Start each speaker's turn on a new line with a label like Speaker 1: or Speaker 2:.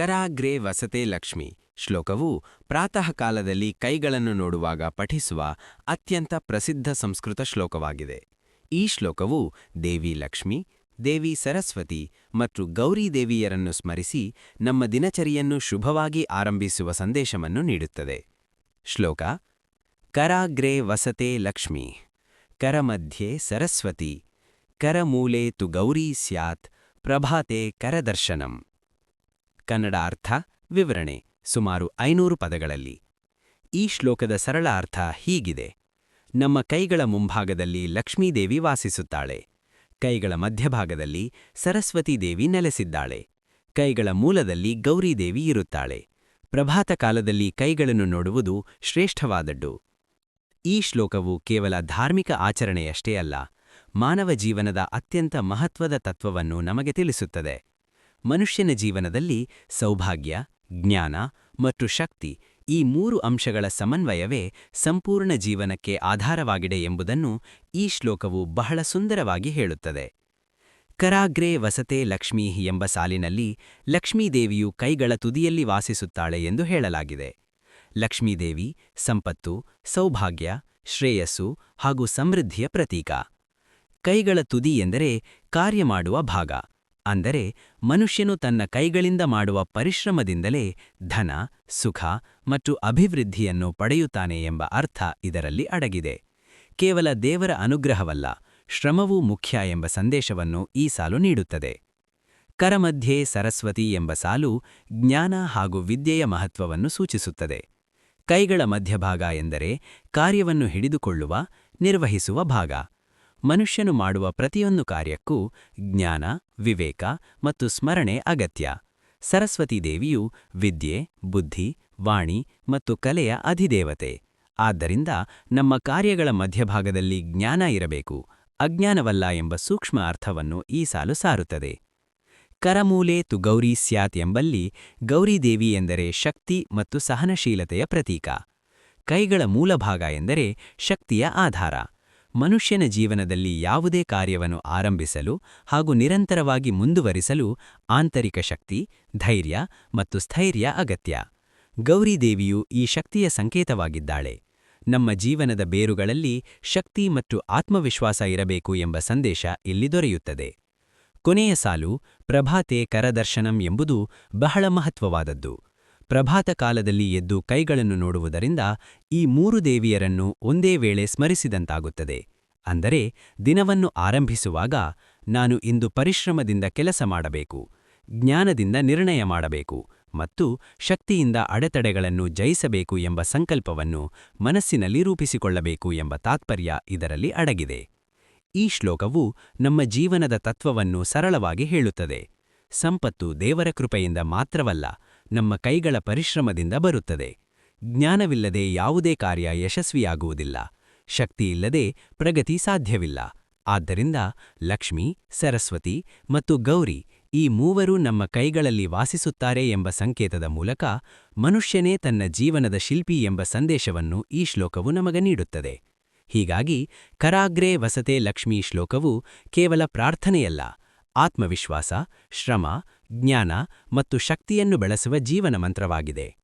Speaker 1: ಕರಾಗ್ರೆ ವಸತೆ ಲಕ್ಷ್ಮಿ ಶ್ಲೋಕವು ಪ್ರಾತಃ ಕಾಲದಲ್ಲಿ ಕೈಗಳನ್ನು ನೋಡುವಾಗ ಪಠಿಸುವ ಅತ್ಯಂತ ಪ್ರಸಿದ್ಧ ಸಂಸ್ಕೃತ ಶ್ಲೋಕವಾಗಿದೆ. ಈ ಶ್ಲೋಕವು ದೇವಿ ಲಕ್ಷ್ಮಿ, ದೇವಿ ಸರಸ್ವತಿ ಮತ್ತು ಗೌರಿ ದೇವಿಯರನ್ನು ಸ್ಮರಿಸಿ ನಮ್ಮ ದಿನಚರಿಯನ್ನು ಶುಭವಾಗಿ ಆರಂಭಿಸುವ ಸಂದೇಶವನ್ನು ನೀಡುತ್ತದೆ. ಶ್ಲೋಕ, ಕರಾಗ್ರೇ ವಸತೆ ಲಕ್ಷ್ಮಿ ಕರಮಧ್ಯೆ ಸರಸ್ವತಿ ಕರಮೂಲೆ ತು ಗೌರಿ ಸ್ಯಾತ್, ಪ್ರಭಾತೆ ಕರದರ್ಶನಂ ಕನ್ನಡ ಅರ್ಥ ವಿವರಣೆ ಸುಮಾರು ಐನೂರು ಪದಗಳಲ್ಲಿ. ಈ ಶ್ಲೋಕದ ಸರಳ ಅರ್ಥ ಹೀಗಿದೆ. ನಮ್ಮ ಕೈಗಳ ಮುಂಭಾಗದಲ್ಲಿ ಲಕ್ಷ್ಮೀದೇವಿ ವಾಸಿಸುತ್ತಾಳೆ. ಕೈಗಳ ಮಧ್ಯಭಾಗದಲ್ಲಿ ಸರಸ್ವತೀದೇವಿ ನೆಲೆಸಿದ್ದಾಳೆ. ಕೈಗಳ ಮೂಲದಲ್ಲಿ ಗೌರಿದೇವಿ ಇರುತ್ತಾಳೆ. ಪ್ರಭಾತ ಕಾಲದಲ್ಲಿ ಕೈಗಳನ್ನು ನೋಡುವುದು ಶ್ರೇಷ್ಠವಾದದ್ದು. ಈ ಶ್ಲೋಕವು ಕೇವಲ ಧಾರ್ಮಿಕ ಆಚರಣೆಯಷ್ಟೇ ಅಲ್ಲ, ಮಾನವ ಜೀವನದ ಅತ್ಯಂತ ಮಹತ್ವದ ತತ್ವವನ್ನು ನಮಗೆ ತಿಳಿಸುತ್ತದೆ. ಮನುಷ್ಯನ ಜೀವನದಲ್ಲಿ ಸೌಭಾಗ್ಯ, ಜ್ಞಾನ ಮತ್ತು ಶಕ್ತಿ ಈ ಮೂರು ಅಂಶಗಳ ಸಮನ್ವಯವೇ ಸಂಪೂರ್ಣ ಜೀವನಕ್ಕೆ ಆಧಾರವಾಗಿದೆ ಎಂಬುದನ್ನು ಈ ಶ್ಲೋಕವು ಬಹಳ ಸುಂದರವಾಗಿ ಹೇಳುತ್ತದೆ. ಕರಾಗ್ರೆ ವಸತೆ ಲಕ್ಷ್ಮೀ ಎಂಬ ಸಾಲಿನಲ್ಲಿ ಲಕ್ಷ್ಮೀದೇವಿಯು ಕೈಗಳ ತುದಿಯಲ್ಲಿ ವಾಸಿಸುತ್ತಾಳೆ ಎಂದು ಹೇಳಲಾಗಿದೆ. ಲಕ್ಷ್ಮೀದೇವಿ ಸಂಪತ್ತು, ಸೌಭಾಗ್ಯ, ಶ್ರೇಯಸ್ಸು ಹಾಗೂ ಸಮೃದ್ಧಿಯ ಪ್ರತೀಕ. ಕೈಗಳ ತುದಿ ಎಂದರೆ ಕಾರ್ಯ ಮಾಡುವ ಭಾಗ. ಅಂದರೆ ಮನುಷ್ಯನು ತನ್ನ ಕೈಗಳಿಂದ ಮಾಡುವ ಪರಿಶ್ರಮದಿಂದಲೇ ಧನ, ಸುಖ ಮತ್ತು ಅಭಿವೃದ್ಧಿಯನ್ನು ಪಡೆಯುತ್ತಾನೆ ಎಂಬ ಅರ್ಥ ಇದರಲ್ಲಿ ಅಡಗಿದೆ. ಕೇವಲ ದೇವರ ಅನುಗ್ರಹವಲ್ಲ, ಶ್ರಮವೂ ಮುಖ್ಯ ಎಂಬ ಸಂದೇಶವನ್ನು ಈ ಸಾಲು ನೀಡುತ್ತದೆ. ಕರಮಧ್ಯೆ ಸರಸ್ವತಿ ಎಂಬ ಸಾಲು ಜ್ಞಾನ ಹಾಗೂ ವಿದ್ಯೆಯ ಮಹತ್ವವನ್ನು ಸೂಚಿಸುತ್ತದೆ. ಕೈಗಳ ಮಧ್ಯಭಾಗ ಎಂದರೆ ಕಾರ್ಯವನ್ನು ಹಿಡಿದುಕೊಳ್ಳುವ, ನಿರ್ವಹಿಸುವ ಭಾಗ. ಮನುಷ್ಯನು ಮಾಡುವ ಪ್ರತಿಯೊಂದು ಕಾರ್ಯಕ್ಕೂ ಜ್ಞಾನ, ವಿವೇಕ ಮತ್ತು ಸ್ಮರಣೆ ಅಗತ್ಯ. ಸರಸ್ವತಿ ದೇವಿಯು ವಿದ್ಯೆ, ಬುದ್ಧಿ, ವಾಣಿ ಮತ್ತು ಕಲೆಯ ಅಧಿದೇವತೆ. ಆದ್ದರಿಂದ ನಮ್ಮ ಕಾರ್ಯಗಳ ಮಧ್ಯಭಾಗದಲ್ಲಿ ಜ್ಞಾನ ಇರಬೇಕು. ಅಜ್ಞಾನವಲ್ಲ ಎಂಬ ಸೂಕ್ಷ್ಮ ಅರ್ಥವನ್ನು ಈ ಸಾಲು ಸಾರುತ್ತದೆ. ಕರಮೂಲೆ ತು ಗೌರಿ ಸ್ಯಾತ್ ಎಂಬಲ್ಲಿ ಗೌರಿದೇವಿ ಎಂದರೆ ಶಕ್ತಿ ಮತ್ತು ಸಹನಶೀಲತೆಯ ಪ್ರತೀಕ. ಕೈಗಳ ಮೂಲಭಾಗ ಎಂದರೆ ಶಕ್ತಿಯ ಆಧಾರ. ಮನುಷ್ಯನ ಜೀವನದಲ್ಲಿ ಯಾವುದೇ ಕಾರ್ಯವನ್ನು ಆರಂಭಿಸಲು ಹಾಗೂ ನಿರಂತರವಾಗಿ ಮುಂದುವರಿಸಲು ಆಂತರಿಕ ಶಕ್ತಿ, ಧೈರ್ಯ ಮತ್ತು ಸ್ಥೈರ್ಯ ಅಗತ್ಯ. ಗೌರಿದೇವಿಯು ಈ ಶಕ್ತಿಯ ಸಂಕೇತವಾಗಿದ್ದಾಳೆ. ನಮ್ಮ ಜೀವನದ ಬೇರುಗಳಲ್ಲಿ ಶಕ್ತಿ ಮತ್ತು ಆತ್ಮವಿಶ್ವಾಸ ಇರಬೇಕು ಎಂಬ ಸಂದೇಶ ಇಲ್ಲಿ ದೊರೆಯುತ್ತದೆ. ಕೊನೆಯ ಸಾಲು, ಪ್ರಭಾತೆ ಕರದರ್ಶನಂ ಎಂಬುದು ಬಹಳ ಮಹತ್ವವಾದದ್ದು. ಪ್ರಭಾತ ಕಾಲದಲ್ಲಿ ಎದ್ದು ಕೈಗಳನ್ನು ನೋಡುವುದರಿಂದ ಈ ಮೂರು ದೇವಿಯರನ್ನು ಒಂದೇ ವೇಳೆ ಸ್ಮರಿಸಿದಂತಾಗುತ್ತದೆ. ಅಂದರೆ ದಿನವನ್ನು ಆರಂಭಿಸುವಾಗ ನಾನು ಇಂದು ಪರಿಶ್ರಮದಿಂದ ಕೆಲಸ ಮಾಡಬೇಕು, ಜ್ಞಾನದಿಂದ ನಿರ್ಣಯ ಮಾಡಬೇಕು ಮತ್ತು ಶಕ್ತಿಯಿಂದ ಅಡೆತಡೆಗಳನ್ನು ಜಯಿಸಬೇಕು ಎಂಬ ಸಂಕಲ್ಪವನ್ನು ಮನಸ್ಸಿನಲ್ಲಿ ರೂಪಿಸಿಕೊಳ್ಳಬೇಕು ಎಂಬ ತಾತ್ಪರ್ಯ ಇದರಲ್ಲಿ ಅಡಗಿದೆ. ಈ ಶ್ಲೋಕವು ನಮ್ಮ ಜೀವನದ ತತ್ವವನ್ನು ಸರಳವಾಗಿ ಹೇಳುತ್ತದೆ. ಸಂಪತ್ತು ದೇವರ ಕೃಪೆಯಿಂದ ಮಾತ್ರವಲ್ಲ ನಮ್ಮ ಕೈಗಳ ಪರಿಶ್ರಮದಿಂದ ಬರುತ್ತದೆ. ಜ್ಞಾನವಿಲ್ಲದೆ ಯಾವುದೇ ಕಾರ್ಯ ಯಶಸ್ವಿಯಾಗುವುದಿಲ್ಲ. ಶಕ್ತಿಯಿಲ್ಲದೆ ಪ್ರಗತಿ ಸಾಧ್ಯವಿಲ್ಲ. ಆದ್ದರಿಂದ ಲಕ್ಷ್ಮಿ, ಸರಸ್ವತಿ ಮತ್ತು ಗೌರಿ ಈ ಮೂವರು ನಮ್ಮ ಕೈಗಳಲ್ಲಿ ವಾಸಿಸುತ್ತಾರೆ ಎಂಬ ಸಂಕೇತದ ಮೂಲಕ ಮನುಷ್ಯನೇ ತನ್ನ ಜೀವನದ ಶಿಲ್ಪಿ ಎಂಬ ಸಂದೇಶವನ್ನು ಈ ಶ್ಲೋಕವು ನಮಗೆ ನೀಡುತ್ತದೆ. ಹೀಗಾಗಿ ಕರಾಗ್ರೆ ವಸತೆ ಲಕ್ಷ್ಮೀ ಶ್ಲೋಕವು ಕೇವಲ ಪ್ರಾರ್ಥನೆಯಲ್ಲ, ಆತ್ಮವಿಶ್ವಾಸ, ಶ್ರಮ ಜ್ಞಾನ ಮತ್ತು ಶಕ್ತಿಯನ್ನು ಬೆಳೆಸುವ ಜೀವನ ಮಂತ್ರವಾಗಿದೆ.